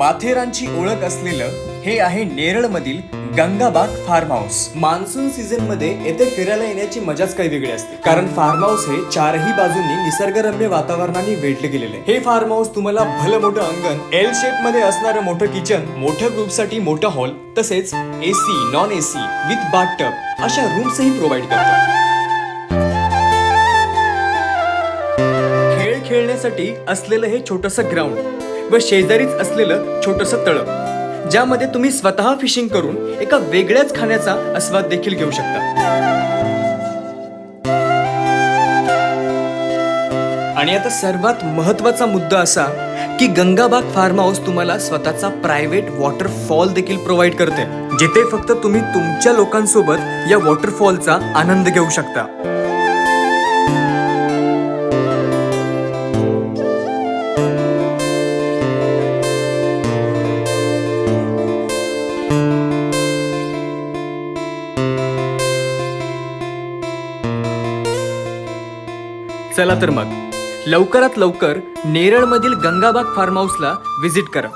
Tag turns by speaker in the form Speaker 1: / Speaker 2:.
Speaker 1: माथेरानची ओळख असलेलं हे आहे नेरळमधील गंगाबाग फार्म हाऊस मान्सून सीझनमध्ये येथे फिरायला येण्याची मजाच काही वेगळी असते. कारण फार्म हाऊस हे चारही बाजूंनी निसर्गरम्य वातावरणाने वेढले गेलेले हे फार्म हाऊस तुम्हाला भलं मोठं अंगण एल शेपमध्ये असणारं मोठं किचन मोठ्या ग्रुपसाठी मोठा हॉल तसेच AC non AC with bathtub अशा रूम्सही प्रोव्हाइड करतात. खेळ खेळण्यासाठी असलेलं हे छोटंसं ग्राउंड व शेजारीच असलेलं छोटंसं तळं ज्यामध्ये तुम्ही स्वतः फिशिंग करून एका वेगळ्याच खाण्याचा आस्वाद देखील घेऊ शकता. आणि आता सर्वात महत्त्वाचा मुद्दा असा की गंगाबाग फार्म हाऊस तुम्हाला स्वतःचा प्रायव्हेट वॉटरफॉल देखील प्रोव्हाइड करते जिथे फक्त तुम्ही तुमच्या लोकांसोबत या वॉटरफॉलचा आनंद घेऊ शकता. चला तर मग. लवकरात लवकर नेरळमधील गंगाबाग फार्म हाऊसला व्हिजिट करा.